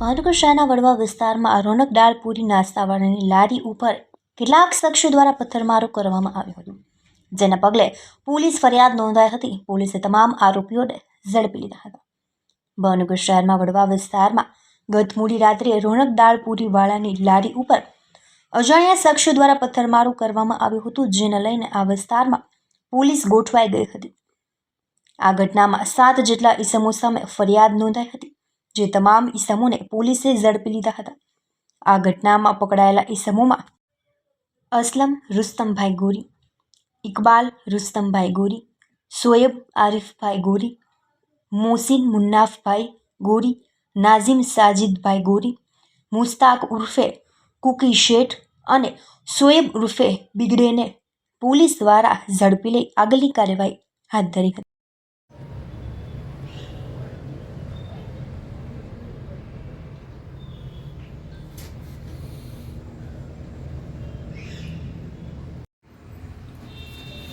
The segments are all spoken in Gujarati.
ભાવનગર શહેરના વડવા વિસ્તારમાં રોનક દાળ પૂરી નાસ્તાવાળાની લારી ઉપર કેટલાક શખ્સો દ્વારા પથ્થરમારો કરવામાં આવ્યો હતો, જેના પગલે પોલીસ ફરિયાદ નોંધાઈ હતી. પોલીસે તમામ આરોપીઓને ઝડપી લીધા હતા. ભાવનગર શહેરમાં વડવા વિસ્તારમાં ગત મોડી રાત્રે રોનક દાળ પૂરીવાળાની લારી ઉપર અજાણ્યા શખ્સો દ્વારા પથ્થરમારો કરવામાં આવ્યો હતો, જેને લઈને આ વિસ્તારમાં પોલીસ ગોઠવાઈ ગઈ હતી. આ ઘટનામાં સાત જેટલા ઈસમો સામે ફરિયાદ નોંધાઈ હતી, જે તમામ ઈસમોને પોલીસે ઝડપી લીધા હતા. આ ઘટનામાં પકડાયેલા ઈસમોમાં અસલમ રુસ્તમભાઈ ગોરી, ઇકબાલ રુસ્તમભાઈ ગોરી, સોયબ આરિફભાઈ ગોરી, મોસીન મુન્નાફભાઈ ગોરી નાઝિમ સાજિદભાઈ ગોરી મુસ્તાક ઉર્ફે કુકી શેઠ અને સોએબ ઉર્ફે બિગડેને પોલીસ દ્વારા ઝડપી લઈ આગળની કાર્યવાહી હાથ ધરી હતી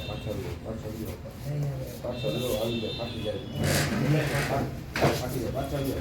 પાછળ લો, પાછળ લો. પાછળ લો, આવી જાઓ, ફાટી જાય. Để phát triển.